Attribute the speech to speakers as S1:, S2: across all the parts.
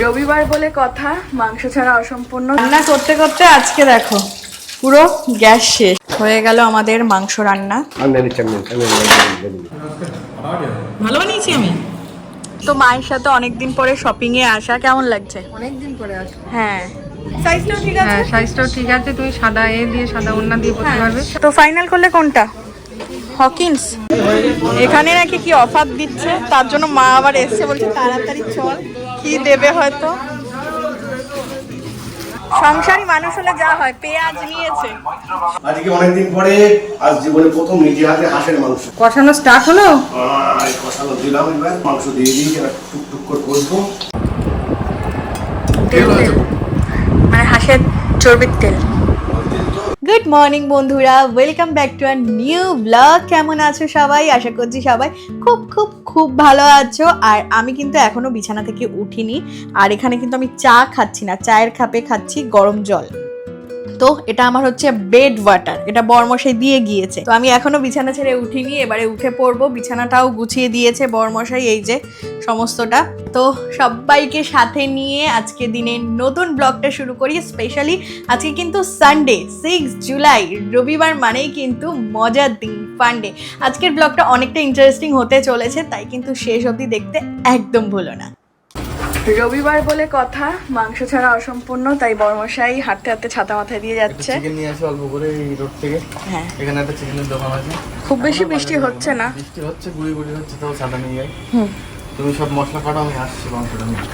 S1: রবিবার বলে কথা মাংস ছাড়া অসম্পূর্ণ। রান্না করতে করতে আজকে দেখো পুরো গ্যাস শেষ। হয়ে গেল আমাদের মাংস রান্না। ভালো বানিয়েছি আমি। তো মায়ের সাথে অনেকদিন পরে শপিং এ আসা কেমন লাগছে?
S2: অনেকদিন পরে আসব।
S1: হ্যাঁ। সাইজটাও ঠিক আছে?
S2: হ্যাঁ সাইজটাও ঠিক আছে তুমি সাদা এ দিয়ে সাদা ওন্না দিয়ে পরতে পারবে।
S1: তো ফাইনাল করলে কোনটা? হকিন্স এখানে নাকি কি অফার দিচ্ছে? তার জন্য মা আবার এসছে বলছে তাড়াতাড়ি চল। কি দেবে হয়তো? সংসারী মানুষ হলে যা হয় পেঁয়াজ নিয়েছে।
S3: আজকে অনেকদিন পরে আজ জীবনে প্রথম নিজে হাতে হাঁসের মাংস।
S2: কষানো স্টার্ট হলো?
S3: কষানো দিলাম এবার মাংস দিয়ে টুকটুক করে
S1: মানে হাঁসের চর্বির তেল। গুড মর্নিং বন্ধুরা। Welcome back to our new blog কেমন আছো সবাই? আশা করছি সবাই খুব খুব খুব ভালো আছো। আর আমি কিন্তু এখনও বিছানা থেকে উঠিনি। আর এখানে কিন্তু আমি চা খাচ্ছি না। চায়ের খাপে খাচ্ছি গরম জল। তো এটা আমার হচ্ছে বেড ওয়াটার এটা বরমশাই দিয়ে গিয়েছে। তো আমি এখনও বিছানা ছেড়ে উঠিনি, এবারে উঠে পড়ব, বিছানাটাও গুছিয়ে দিয়েছে বরমশাই এই যে সমস্তটা। তো সবাইকে সাথে নিয়ে আজকে দিনের নতুন ব্লগটা শুরু করি স্পেশালি আজকে কিন্তু সানডে সিক্স জুলাই রবিবার মানেই কিন্তু মজার দিন ফান্ডে আজকের ব্লগটা অনেকটা ইন্টারেস্টিং হতে চলেছে, তাই কিন্তু শেষ অবধি দেখতে একদম ভুলো না। রবিবার বলে কথা মাংস ছাড়া অসম্পূর্ণ তাই বর্মশাই হাঁটতে হাঁটতে ছাতা মাথায় দিয়ে যাচ্ছে।
S4: চিকেন নিয়ে আসি অল্প করে এই রোড থেকে।
S1: হ্যাঁ।
S4: এখানে একটা চিকেনের দোকান আছে।
S1: খুব বেশি বৃষ্টি হচ্ছে না।
S4: বৃষ্টি হচ্ছে গুড়ি গুড়ি হচ্ছে তাও সাদা নিয়ে যাই।
S1: হুম।
S4: তুমি সব মশলা কাটো আমি আসছি মাংসটা নিয়ে।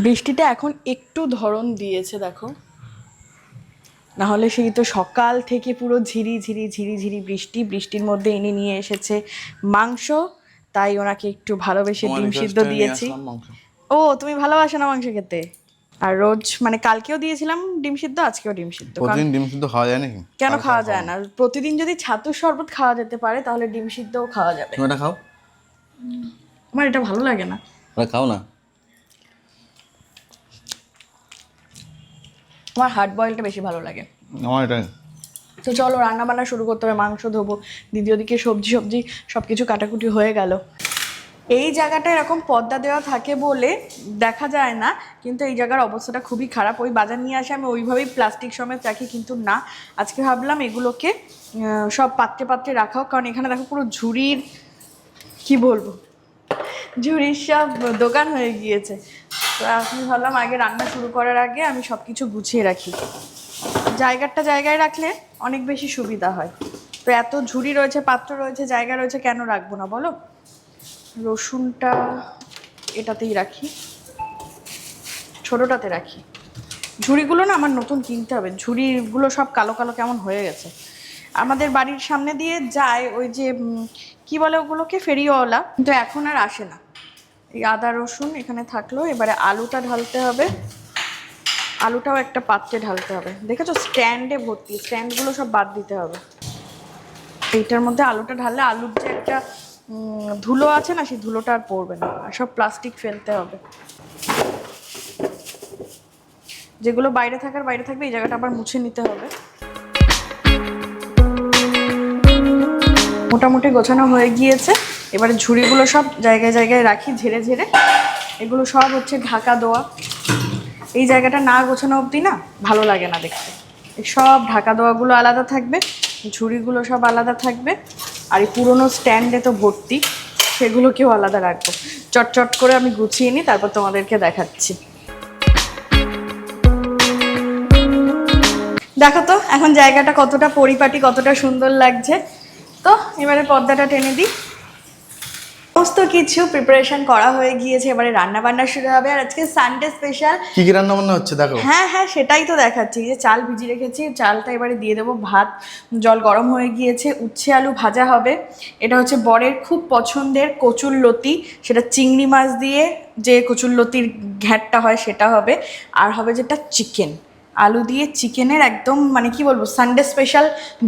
S1: বৃষ্টিটা এখন একটু ধরন দিয়েছে দেখো। না হলে সেই তো সকাল থেকে পুরো ঝিরি ঝিরি ঝিরি ঝিরি বৃষ্টি বৃষ্টির মধ্যে এনে নিয়ে এসেছে মাংস তাই ওনাকে একটু ভালোবেসে ডিম সিদ্ধ দিয়েছি।
S4: মাংস।
S1: ও তুমি ভালোবাসো না মাংস খেতে আর রোজ মানে কালকেও দিয়েছিলাম ডিম সিদ্ধ আজকেও ডিম সিদ্ধ।
S4: প্রতিদিন ডিম শুদ্ধ খাওয়া যায় নাকি?
S1: কেন খাওয়া যায় না? প্রতিদিন যদি ছাতুর শরবত খাওয়া যেতে পারে তাহলে ডিম সিদ্ধও খাওয়া যাবে।
S4: তুমি এটা খাও।
S1: আমার এটা ভালো লাগে না।
S4: ওটা খাও না?
S1: আমার হার্ড বয়েলটা বেশি ভালো লাগে।
S4: আমার এটা
S1: তো চলো রান্না বান্না শুরু করতে হবে মাংস ধোবো দ্বিতীয় দিকে সবজি সবজি সব কিছু কাটাকুটি হয়ে গেল। এই জায়গাটা এরকম পর্দা দেওয়া থাকে বলে দেখা যায় না, কিন্তু এই জায়গার অবস্থাটা খুবই খারাপ। ওই বাজার নিয়ে আসে, আমি ওইভাবেই প্লাস্টিক সমেত রাখি, কিন্তু না। আজকে ভাবলাম এগুলোকে সব পাত্রে পাত্রে রাখাও, কারণ এখানে দেখো পুরো ঝুড়ির, কি বলব, ঝুড়ির সব দোকান হয়ে গিয়েছে। তো আমি ভাবলাম আগে রান্না শুরু করার আগে আমি সব কিছু গুছিয়ে রাখি। জায়গাটা জায়গায় রাখলে অনেক বেশি সুবিধা হয়। তো এত ঝুড়ি রয়েছে, পাত্র রয়েছে, জায়গা রয়েছে, কেন রাখব না বলো? রসুনটা এটাতেই রাখি। ছোটোটাতে রাখি। ঝুড়িগুলো না আমার নতুন কিনতে হবে। ঝুড়িগুলো সব কালো কালো কেমন হয়ে গেছে। আমাদের বাড়ির সামনে দিয়ে যায় ওই যে কি বলে ওগুলোকে? ফেরিওয়ালা। কিন্তু এখন আর আসে না। এই আদা রসুন এখানে থাকল। এবারে আলুটা ঢালতে হবে। আলুটাও একটা পাত্রে ঢালতে হবে। দেখেছ? স্ট্যান্ডে ভর্তি। স্ট্যান্ডগুলো সব বাদ দিতে হবে। এইটার মধ্যে আলুটা ঢাললে আলুর যে একটা ধুলো আছে না, সেই ধুলোটা আর পড়বে না। আর সব প্লাস্টিক ফেলতে হবে। যেগুলো বাইরে থাকার, বাইরে থাকবে, এই জায়গাটা আবার মুছে নিতে হবে। মোটামুটি গোছানো হয়ে গিয়েছে। এবারে ঝুড়িগুলো সব জায়গায় জায়গায় রাখি, ঝেড়ে ঝেড়ে। এগুলো সব হচ্ছে ঢাকা দেওয়া এই জায়গাটা না গোছানো অবধি না ভালো লাগে না দেখতে। সব ঢাকা দেওয়াগুলো আলাদা থাকবে, ঝুড়িগুলো সব আলাদা থাকবে। আর এই পুরোনো স্ট্যান্ডে তো ভর্তি, সেগুলোকেও আলাদা রাখব। চটচট করে আমি গুছিয়ে নিই, তারপর তোমাদেরকে দেখাচ্ছি। দেখো তো, এখন জায়গাটা কতটা পরিপাটি, কতটা সুন্দর লাগছে। তো, এবারে পর্দাটা টেনে দিই। সমস্ত কিছু প্রিপারেশন করা হয়ে গিয়েছে। এবারে রান্না বান্না শুরু হবে। আর আজকে সানডে স্পেশাল
S4: কি কি রান্না বান্না হচ্ছে দেখো।
S1: হ্যাঁ হ্যাঁ সেটাই তো দেখাচ্ছি। যে চাল ভিজিয়ে রেখেছি চালটা এবারে দিয়ে দেবো। ভাত জল গরম হয়ে গিয়েছে। উচ্ছে আলু ভাজা হবে। এটা হচ্ছে বরের খুব পছন্দের কচুর লতি। সেটা চিংড়ি মাছ দিয়ে যে কচুর লতির ঘ্যাটটা হয় সেটা হবে। আর হবে যেটা চিকেন আলু দিয়ে চিকেনের একদম মানে কি বলব সানডে স্পেশাল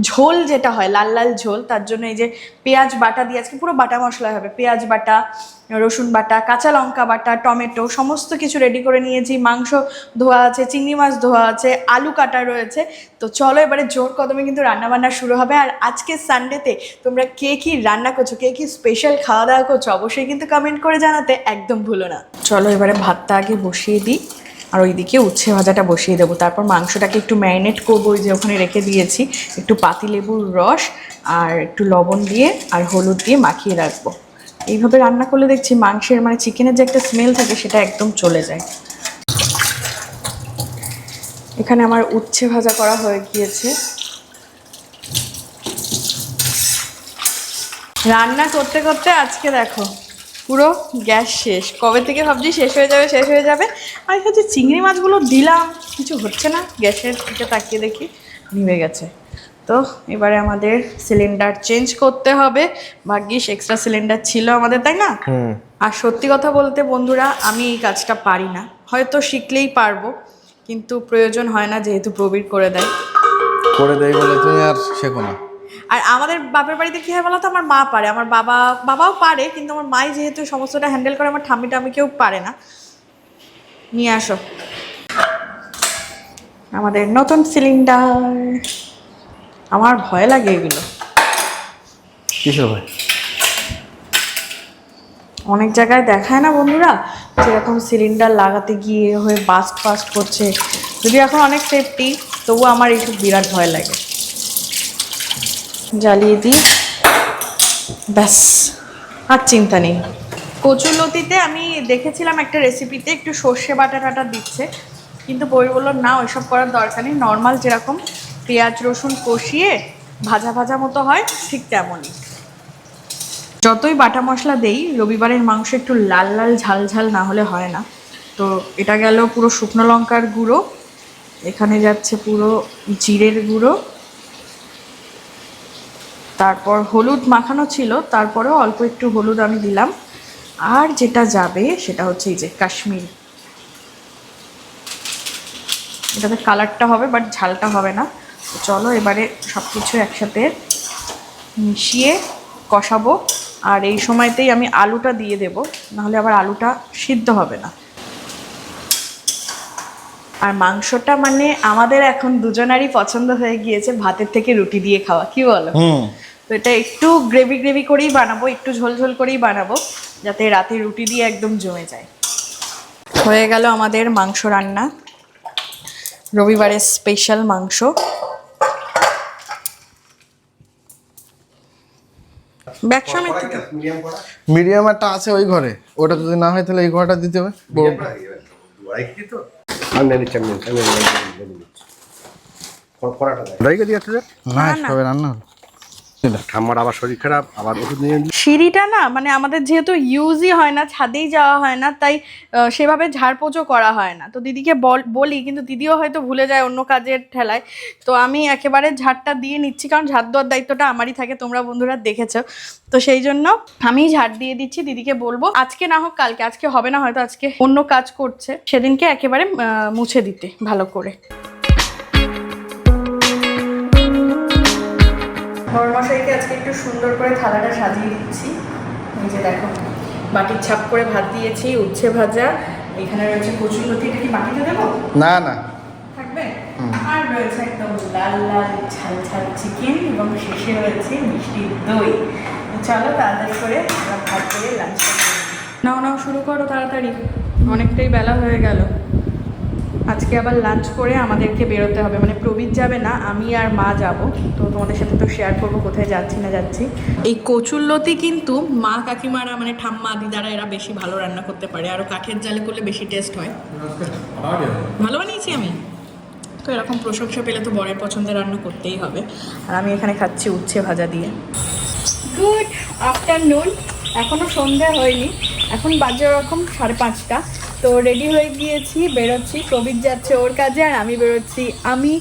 S1: ঝোল যেটা হয়, লাল লাল ঝোল, তার জন্য এই যে পেঁয়াজ বাটা দিয়ে আজকে পুরো বাটা মশলা হবে। পেঁয়াজ বাটা, রসুন বাটা, কাঁচা লঙ্কা বাটা, টমেটো, সমস্ত কিছু রেডি করে নিয়েছি। মাংস ধোয়া আছে, চিংড়ি মাছ ধোয়া আছে, আলু কাটা রয়েছে। তো চলো এবারে জোর কদমে কিন্তু রান্নাবান্না শুরু হবে। আর আজকে সানডেতে তোমরা কে কি রান্না করছ, কে কি স্পেশাল খাওয়া দাওয়া করছ, অবশ্যই কিন্তু কমেন্ট করে জানাতে একদম ভুলো না। চলো এবারে ভাতটা আগে বসিয়ে দিই। আর ওইদিকে উচ্ছে ভাজাটা বসিয়ে দেবো। তারপর মাংসটাকে একটু ম্যারিনেট করব, ওই যে ওখানে রেখে দিয়েছি। একটু পাতিলেবুর রস আর একটু লবণ দিয়ে আর হলুদ দিয়ে মাখিয়ে রাখব। এইভাবে রান্না করলে দেখছি মাংসের মানে চিকেনের যে একটা স্মেল থাকে সেটা একদম চলে যায়। এখানে আমার উচ্ছে ভাজা করা হয়ে গিয়েছে। রান্না করতে করতে আজকে দেখো পুরো গ্যাস শেষ। কবে থেকে ভাবছি শেষ হয়ে যাবে শেষ হয়ে যাবে? আর এখানে চিংড়ি মাছগুলো দিলাম। কিছু হচ্ছে না গ্যাসের দিকে তাকিয়ে দেখি নিভে গেছে। তো এবারে আমাদের সিলিন্ডার চেঞ্জ করতে হবে। ভাগ্যিস এক্সট্রা সিলিন্ডার ছিল আমাদের তাই না? আর সত্যি কথা বলতে বন্ধুরা আমি এই কাজটা পারি না। হয়তো শিখলেই পারব কিন্তু প্রয়োজন হয় না যেহেতু প্রবীর করে দেয়।
S4: করে দেয় বলে তুমি আর শেখো না।
S1: আর আমাদের বাপের বাড়িতে কী হয় বলো তো আমার মা পারে। আমার বাবা বাবাও পারে কিন্তু আমার মাই যেহেতু সমস্তটা হ্যান্ডেল করে আমার ঠাম্মি টাম্মি কেউ পারে না। নিয়ে আসো। আমাদের নতুন সিলিন্ডার আমার ভয় লাগে এগুলো।
S4: কিসের
S1: অনেক জায়গায় দেখায় না বন্ধুরা যেরকম সিলিন্ডার লাগাতে গিয়ে হয়ে বাস্ট ফাস্ট করছে। যদি এখন অনেক সেফটি তবুও আমার এইসব বিরাট ভয় লাগে। জ্বালিয়ে দিই। ব্যাস, আর চিন্তা নেই। কচুলতিতে আমি দেখেছিলাম একটা রেসিপিতে একটু সর্ষে বাটা টাটা দিচ্ছে, কিন্তু বই বলল, না, ওইসব করার দরকার নেই। নর্মাল যেরকম পেঁয়াজ, রসুন কষিয়ে ভাজা ভাজা মতো হয়, ঠিক তেমনই। যতই বাটা মশলা দেই, রবিবারের মাংস একটু লাল লাল, ঝাল ঝাল না হলে হয় না। তো এটা গেল পুরো শুকনো লঙ্কার গুঁড়ো, এখানে যাচ্ছে পুরো জিরের গুঁড়ো তারপর হলুদ মাখানো ছিল, তারপরেও অল্প একটু হলুদ আমি দিলাম। আর যেটা যাবে সেটা হচ্ছে এই যে কাশ্মীর। এটাতে কালারটা হবে, বাট ঝালটা হবে না। চলো এবারে সব কিছু একসাথে মিশিয়ে কষাবো। আর এই সময়তেই আমি আলুটা দিয়ে দেব, নাহলে আবার আলুটা সিদ্ধ হবে না। আর মাংসটা মানে আমাদের এখন দুজনারই পছন্দ হয়ে গিয়েছে ভাতের থেকে রুটি দিয়ে খাওয়া, কি বলো? তো এটা একটু গ্রেভি গ্রেভি করেই বানাবো একটু ঝোল ঝোল করেই বানাবো যাতে রাতে রুটি দিয়ে একদম জমে যায়। হয়ে গেল আমাদের মাংস রান্না। রবিবারের স্পেশাল মাংস।
S3: মিডিয়াম করা
S4: মিডিয়াম একটা আছে ওই ঘরে। ওটা যদি না হয় তাহলে এই ঘরটা দিতে হবে। রান্না হলো।
S5: ঠাম্মার আবার শরীর খারাপ, আবার ওষুধ নিয়ে
S1: সিঁড়িটা না মানে আমাদের যেহেতু ইউজই হয় না, ছাদেই যাওয়া হয় না, তাই সেভাবে ঝাড়পোছও করা হয় না। তো দিদিকে বলি কিন্তু দিদিও হয়তো ভুলে যায় অন্য কাজের ঠেলায়। তো আমি একেবারে ঝাড়টা দিয়ে নিচ্ছি, কারণ ঝাড় দেওয়ার দায়িত্বটা আমারই থাকে, তোমরা বন্ধুরা দেখেছ। তো সেই জন্য আমি ঝাড় দিয়ে দিচ্ছি, দিদিকে বলব, আজকে না হোক কালকে, আজকে হবে না, হয়তো আজকে অন্য কাজ করছে, সেদিনকে একেবারে মুছে দিতে, ভালো করে। বড়মশাইকে আজকে একটু সুন্দর করে থালাটা সাজিয়ে দিচ্ছি। এই যে দেখো বাটির ছাপ করে ভাত দিয়েছি উচ্ছে ভাজা। এখানে রয়েছে কচুর লতি এটা কি বাটিতে দেবো?
S4: না না।
S1: থাকবে? আর রয়েছে একদম লাল লাল ঝাল ঝাল চিকেন এবং শেষে রয়েছে মিষ্টি দই। চলো তাড়াতাড়ি করে ভাত করে লাঞ্চটা নাও নাও শুরু করো তাড়াতাড়ি। অনেকটাই বেলা হয়ে গেল। আজকে আবার লাঞ্চ করে আমাদেরকে বেরোতে হবে। মানে প্রবীর যাবে না, আমি আর মা যাব। তো তোমাদের সাথে তো শেয়ার করব কোথায় যাচ্ছি না যাচ্ছি। এই কচুল্লতি কিন্তু মা কাকিমারা মানে ঠাম্মা, দিদারা এরা বেশি ভালো রান্না করতে পারে। আরও কাঠের জালে করলে বেশি টেস্ট হয়। ভালো বানিয়েছি আমি। তো এরকম প্রশংসা পেলে তো বরের পছন্দের রান্না করতেই হবে। আর আমি এখানে খাচ্ছি উচ্ছে ভাজা দিয়ে। গুড আফটারনুন এখনও সন্ধ্যা হয়নি। এখন বাজে ওরকম সাড়ে পাঁচটা। তো রেডি হয়ে গিয়েছি, বেরোচ্ছি। প্রবীর যাচ্ছে ওর কাজে আর আমি বেরোচ্ছি। আমি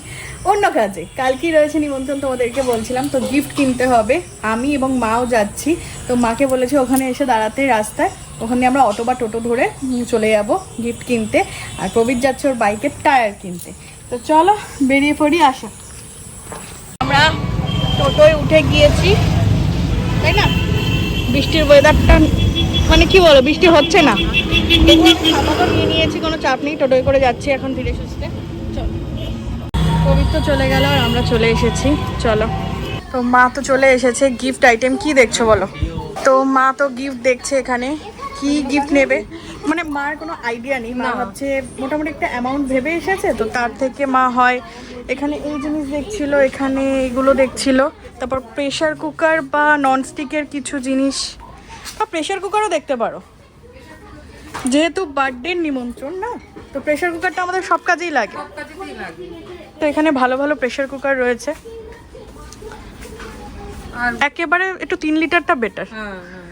S1: অন্য কাজে। কালকেই রয়েছে নিমন্ত্রণ, তোমাদেরকে বলছিলাম। তো গিফট কিনতে হবে। আমি এবং মাও যাচ্ছি। তো মাকে বলেছি ওখানে এসে দাঁড়াতে রাস্তায়। ওখানে আমরা অটো বা টোটো ধরে চলে যাব গিফট কিনতে। আর প্রবীর যাচ্ছে ওর বাইকের টায়ার কিনতে। তো চলো, বেরিয়ে পড়ি, আসো। আমরা টোটোয় উঠে গিয়েছি। তাই না? বৃষ্টির ওয়েদারটা মানে কি বলো, বৃষ্টি হচ্ছে না? খাবারও নিয়ে নিয়েছি কোনো চাপ নেই টোটোয় করে যাচ্ছি এখন ধীরে সুস্থে। চলো। পবিত্র চলে গেল আর আমরা চলে এসেছি চলো। তো মা তো চলে এসেছে গিফট আইটেম কি দেখছ বলো? তো মা তো গিফট দেখছে এখানে কি গিফট নেবে? মানে মার কোনো আইডিয়া নেই মা ভাবছে মোটামুটি একটা অ্যামাউন্ট ভেবে এসেছে তো তার থেকে মা হয় এখানে এই জিনিস দেখছিল এখানে এগুলো দেখছিল তারপর প্রেশার কুকার বা ননস্টিকের কিছু জিনিস বা প্রেশার কুকারও দেখতে পারো। যেহেতু বার্থডের নিমন্ত্রণ না? তো প্রেশার কুকারটা আমাদের সব কাজেই লাগে। তো এখানে ভালো ভালো প্রেশার কুকার রয়েছে।
S2: আর
S1: একেবারে একটু তিন লিটারটা বেটার
S2: হ্যাঁ হ্যাঁ।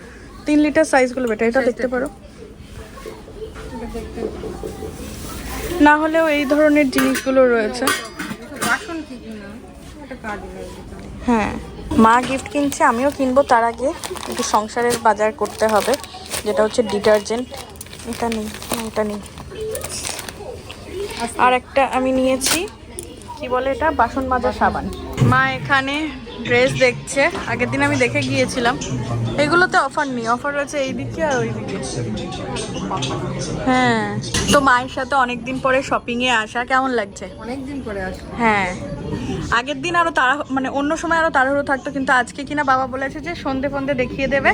S1: তিন লিটার সাইজগুলো বেটার এটা দেখতে পারো। না হলেও এই ধরনের জিনিসগুলো রয়েছে। হ্যাঁ মা গিফট কিনছে আমিও কিনবো। তার আগে একটু সংসারের বাজার করতে হবে যেটা হচ্ছে ডিটারজেন্ট এটা নেই এটা নেই। আর একটা আমি নিয়েছি কি বলে এটা? বাসন মাজা সাবান। মা এখানে ড্রেস দেখছে। আগের দিন আমি দেখে গিয়েছিলাম। এগুলোতে অফার নেই। অফার রয়েছে এইদিকে আর ওইদিকে হ্যাঁ। তো মায়ের সাথে অনেকদিন পরে শপিংয়ে আসা কেমন লাগছে?
S2: অনেকদিন পরে আসব।
S1: হ্যাঁ। আগের দিন আরও তাড়া মানে অন্য সময় আরও তাড়াহুড়ো থাকতো কিন্তু আজকে কিনা বাবা বলেছে যে সন্ধে ফন্দে দেখিয়ে দেবে।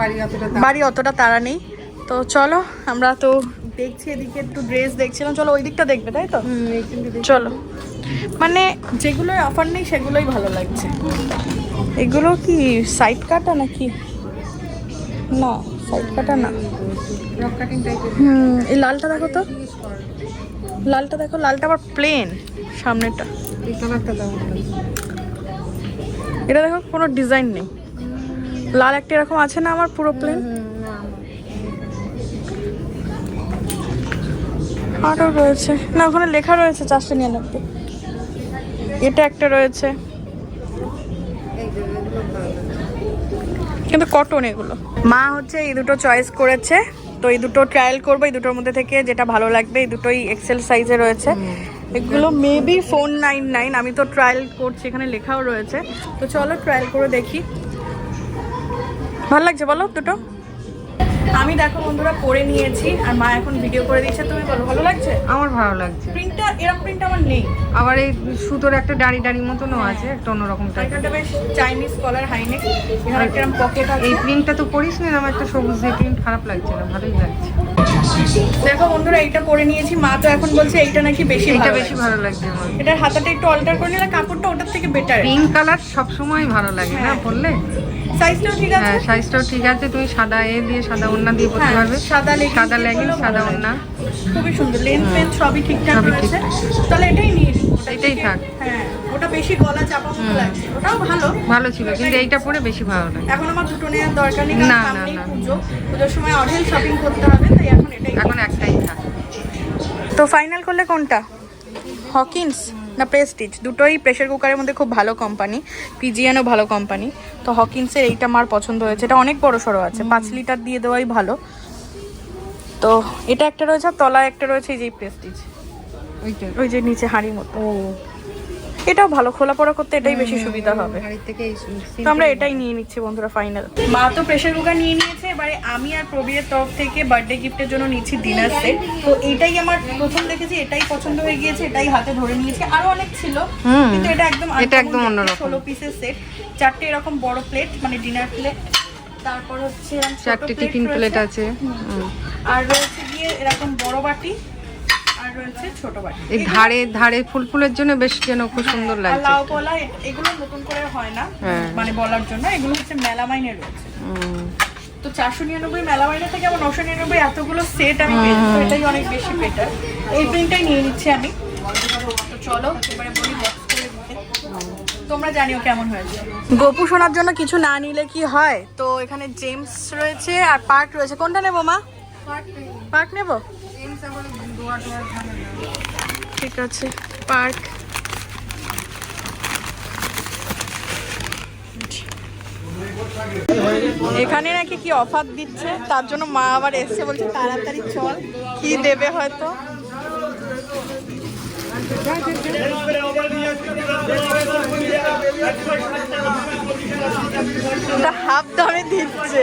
S2: বাড়ি অতটা দাম
S1: বাড়ি অতটা তাড়া নেই। তো চলো আমরা তো দেখছি এদিকে একটু ড্রেস দেখছিলাম। চলো ওই দিকটা দেখবে তাই তো। চলো। মানে যেগুলোই অফার নেই সেগুলোই ভালো লাগছে। এগুলো কি সাইড কাটা নাকি? না সাইড কাটা না। হুম এই লালটা দেখো তো। লালটা দেখো লালটা আবার প্লেন সামনেটা এটা দেখো কোনো ডিজাইন নেই। লাল একটা এরকম আছে না আমার পুরো প্লেন আরও রয়েছে। না, ওখানে লেখা রয়েছে চারশো নিরানব্বই। এটা একটা রয়েছে। কিন্তু কটন এগুলো। মা হচ্ছে এই দুটো চয়েস করেছে। তো এই দুটো ট্রায়াল করব, এই দুটোর মধ্যে থেকে যেটা ভালো লাগবে, এই দুটোই এক্সেল সাইজে রয়েছে। এগুলো মেবি ফোর নাইন নাইন আমি তো ট্রায়াল করছি, এখানে লেখাও রয়েছে। তো চলো ট্রায়াল করে দেখি। ভালো লাগছে বলো দুটো? আমি দেখো বন্ধুরা পরে নিয়েছি আর মা এখন ভিডিও করে দিচ্ছে। তুমি বলো ভালো লাগছে?
S2: আমার ভালো লাগছে।
S1: প্রিন্টটা এরকম প্রিন্ট আমার নেই।
S2: আবার এই সুতোর একটা দাড়ি দাড়ি মতনও আছে একটা অন্যরকম টাইপের
S1: এটা বেশ চাইনিজ কলার হাইনেক এখানে একটা পকেট আছে।
S2: এই প্রিন্টটা তো পরিস না আমার একটা সবুজ দিয়ে প্রিন্ট খারাপ লাগছে না ভালোই লাগছে।
S1: দেখো বন্ধুরা এইটা পরে নিয়েছি। মা তো এখন বলছে এইটা নাকি বেশি এটা
S2: বেশি ভালো লাগছে আমার।
S1: এটার হাতাটা একটু অল্টার করে নিলে কাপড়টা ওটার থেকে বেটার
S2: পিঙ্ক কালার সব সময় ভালো লাগে না
S1: হ্যাঁ।
S2: পরলে?
S1: সাইজটাও ঠিক আছে?
S2: হ্যাঁ সাইজটাও ঠিক আছে। তুমি সাদা এ দিয়ে সাদা ওড়না দিয়ে পরতে
S1: হ্যাঁ,
S2: পারবে।
S1: সাদা leggings
S2: সাদা লেগিংস সাদা ওড়না।
S1: খুবই সুন্দর। লেন্থ ফেন্থ সবই ঠিকঠাক রয়েছে। তাহলে এটাই নিয়ে
S2: এটাই
S1: থাক। হ্যাঁ ওটা বেশি গলা চাপা লাগছে। ওটাও ভালো।
S2: ভালো ছিল কিন্তু এইটা পরে বেশি ভালো লাগে।
S1: এখন আমার দুটো নেওয়ার দরকার নেই
S2: না, না, না।
S1: পুজো। পুজোর সময় অঢেল শপিং করতে হবে তাই এখন এটাই
S2: এখন একটাই থাক।
S1: তো ফাইনাল করলে কোনটা? হকিন্স না প্রেস্টিজ দুটোই প্রেশার কুকারের মধ্যে খুব ভালো কোম্পানি পিজিএনও ভালো কোম্পানি তো হকিন্সের এইটা আমার পছন্দ হয়েছে। এটা অনেক বড় সড়ো আছে পাঁচ লিটার দিয়ে দেওয়াই ভালো। তো এটা একটা রয়েছে আর তলায় একটা রয়েছে এই যে প্রেস্টিজ ওই যে নিচে হাঁড়ির মতো। এটাও ভালো খোলা পড়া করতে এটাই বেশি সুবিধা হবে। তো আমরা এটাই নিয়ে নিচ্ছি বন্ধুরা ফাইনাল মা তো প্রেশার কুকার নিয়ে নিয়েছে এবারে আমি আর প্রবীরের তরফ থেকে বার্থডে গিফটের জন্য নিচ্ছি ডিনার সেট তো এটাই আমার প্রথম দেখেছি এটাই পছন্দ হয়ে গিয়েছে এটাই হাতে ধরে নিয়েছি। আরও অনেক ছিল
S2: হুম।
S1: কিন্তু এটা একদম
S2: এটা একদম অন্যরকম।
S1: ষোলো পিসের সেট চারটে এরকম বড় প্লেট মানে ডিনার প্লেট তারপর হচ্ছে
S2: চারটে টিফিন প্লেট আছে।
S1: আর রয়েছে গিয়ে এরকম বড় বাটি। আর রয়েছে ছোট বাটি।
S2: এই ধারে ধারে ফুল ফুলের জন্য বেশ যেন খুব সুন্দর
S1: আর
S2: লাগছে
S1: লাউ কলা এগুলো নতুন করে হয় না
S2: হ্যাঁ।
S1: মানে বলার জন্য। এগুলো হচ্ছে মেলামাইনে রয়েছে। তো চারশো নিরানব্বই মেলামাইনে থেকে আবার নশো নিরানব্বই এতগুলো সেট আমি পেয়েছি এটাই অনেক বেশি বেটার এই প্রিন্টটাই নিয়ে নিচ্ছি আমি। তো চলো এবারে বলি। তোমরা জানিও কেমন হয়েছে। গোপু শোনার জন্য কিছু না নিলে কি হয়? তো এখানে জেমস রয়েছে আর পার্ক রয়েছে। কোনটা নেব মা? পার্ক নেব। ঠিক আছে, পার্ক। এখানে নাকি কি অফার দিচ্ছে? তার জন্য মা আবার এসছে, বলছে তাড়াতাড়ি চল, কি দেবে হয়তো? হাফ দামে দিচ্ছে।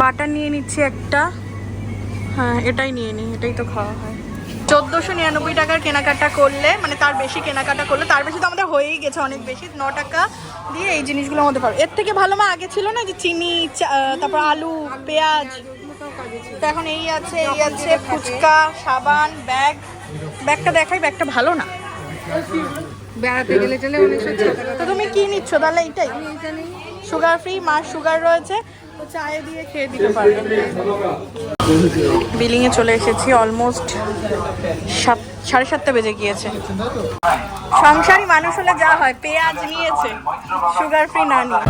S1: বাটার নিয়ে নিচ্ছি একটা। হ্যাঁ এটাই নিয়ে নিই এটাই তো খাওয়া হয়। চোদ্দোশো নিরানব্বই টাকার কেনাকাটা করলে মানে তার বেশি কেনাকাটা করলে, তার বেশি তো আমাদের হয়েই গেছে অনেক বেশি, ন টাকা দিয়ে এই জিনিসগুলো আমাদের পারো এর থেকে ভালো মা আগে ছিল না যে চিনি তারপর আলু, পেঁয়াজ? এখন এই আছে এই আছে ফুচকা, সাবান, ব্যাগ। ব্যাগটা দেখাই, ব্যাগটা ভালো না।
S2: বেড়াতে গেলে চলে উনিশশো টাকা
S1: তো তুমি কি নিচ্ছ? তাহলে এইটাই। সুগার ফ্রি মার সুগার রয়েছে তো চায়ে দিয়ে খেয়ে দিতে পারবে। বিলিং এ চলে এসেছি অলমোস্ট সাত সাড়ে সাতটা বেজে গিয়েছে। সংসারী মানুষ হলে যা হয় পেঁয়াজ নিয়েছে সুগার ফ্রি না নিয়ে।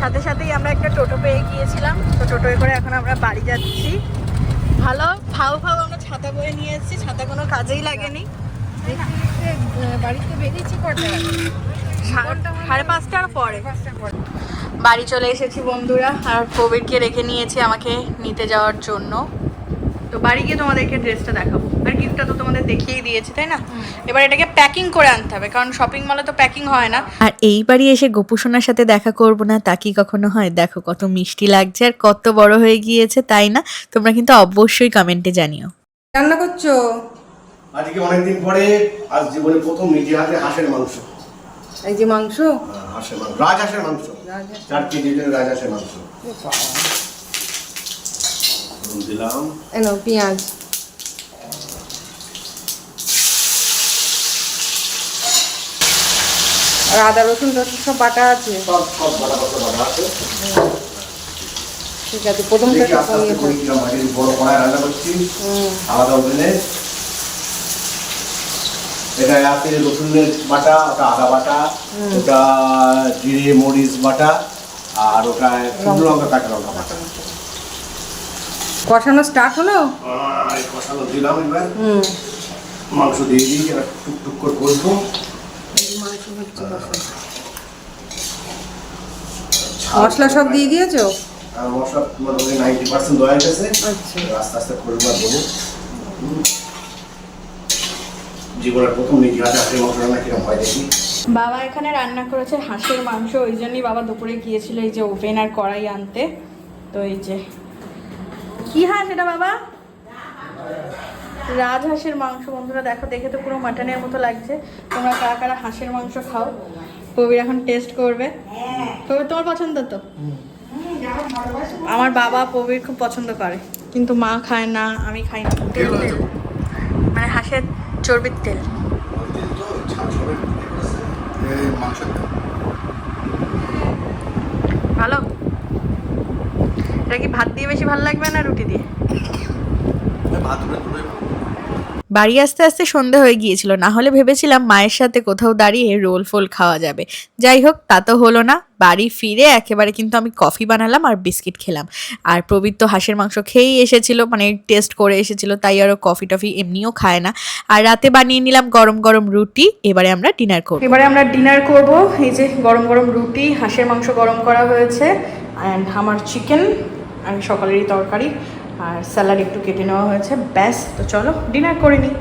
S1: সাথে সাথেই আমরা একটা টোটো পেয়ে গিয়েছিলাম তো টোটোয় করে এখন আমরা বাড়ি যাচ্ছি। ভালো ফাউ ফাউ আমরা ছাতা বয়ে নিয়ে এসেছি ছাতা কোনো কাজেই লাগেনি।
S2: বাড়িতে বেরিয়েছি কটা
S1: সাড়ে সাড়ে পাঁচটার পরে।
S2: পাঁচটার পরে।
S1: বাড়ি চলে এসেছি বন্ধুরা আর কোভিডকে রেখে নিয়েছি আমাকে নিতে যাওয়ার জন্য। তো বাড়ি গিয়ে তোমাদেরকে ড্রেসটা দেখাবো। আর গিফটটা তো তোমাদের দেখিয়েই দিয়েছি তাই না? এবার এটাকে প্যাকিং করে আনতে হবে কারণ শপিং মলে তো প্যাকিং হয় না।
S6: আর এইবারই এসে গোপুসোনার সাথে দেখা করব না তা কি কখনো হয়? দেখো কত মিষ্টি লাগছে আর কত বড় হয়ে গিয়েছে তাই না? তোমরা কিন্তু অবশ্যই কমেন্টে জানিও।
S2: রান্না করছ?
S3: আজকে অনেকদিন পরে আজ জীবনে প্রথম নিজে হাতে হাঁসের মাংস।
S2: এই যে মাংস?
S3: হ্যাঁ, হাঁসের মাংস। রাজ হাঁসের মাংস চার কেজি রাজ হাঁসের মাংস। দিলাম।
S2: এনো পেঁয়াজ। আর আদা রসুন টসুন সব বাটা আছে?
S3: সব সব বাটা বাটা বাটা আছে।
S2: ঠিক আছে প্রথমটা
S3: দেখি
S2: একটু
S3: আস্তে আস্তে করে কিরম বড় কড়াই রান্না করছি আলাদা ওভেনে এটা আছে রসুনের বাটা ওটা আদা বাটা ওটা জিরে মরিচ বাটা আর ওটা শুকনো লঙ্কা কাঁচা লঙ্কা বাটা।
S2: কষানো স্টার্ট হলো?
S3: কষানো দিলাম এবার। মাংস দিয়ে দিই এবার টুকটুক করে কষবো।
S2: মশলা সব দিয়ে দিয়েছ?
S3: আর মশলা মোটামুটি নাইনটি পার্সেন্ট দেওয়া গেছে।
S2: আচ্ছা।
S3: আস্তে আস্তে করব আর দেবো। জীবনের প্রথম নিজে হাতে হাতের মাংস রান্না কীরকম হয় দেখি।
S1: বাবা এখানে রান্না করেছে হাঁসের মাংস ওই জন্যই বাবা দুপুরে গিয়েছিল এই যে ওভেন আর কড়াই আনতে। তো এই যে কি হাঁস এটা বাবা? রাজহাঁসের মাংস বন্ধুরা দেখো দেখে তো পুরো মাটনের মতো লাগছে। তোমরা কারা কারা হাঁসের মাংস খাও? কবির এখন টেস্ট করবে। কবির তোমার পছন্দ তো? আমার বাবা প্রবীর খুব পছন্দ করে কিন্তু মা খায় না আমি খাই না। মানে হাঁসের চর্বির তেল। ভালো? এটা কি ভাত দিয়ে বেশি ভালো লাগবে না রুটি দিয়ে?
S6: বাড়ি আসতে আসতে সন্ধে হয়ে গিয়েছিল। না হলে ভেবেছিলাম মায়ের সাথে কোথাও দাঁড়িয়ে রোল ফোল খাওয়া যাবে। যাই হোক, তা তো হলো না। বাড়ি ফিরে একেবারে কিন্তু আমি কফি বানালাম আর বিস্কিট খেলাম। আর প্রবীর তো হাঁসের মাংস খেয়েই এসেছিল মানে টেস্ট করে এসেছিল, তাই আরও কফি টফি এমনিও খায় না। আর রাতে বানিয়ে নিলাম গরম গরম রুটি, এবারে আমরা ডিনার করব।
S1: এবারে আমরা ডিনার করব, এই যে গরম গরম রুটি, হাঁসের মাংস গরম করা হয়েছে অ্যান্ড আমার চিকেন আর সকালেরই তরকারি। আর স্যালাড একটু কেটে নেওয়া হয়েছে। ব্যাস তো চলো ডিনার করে নিই।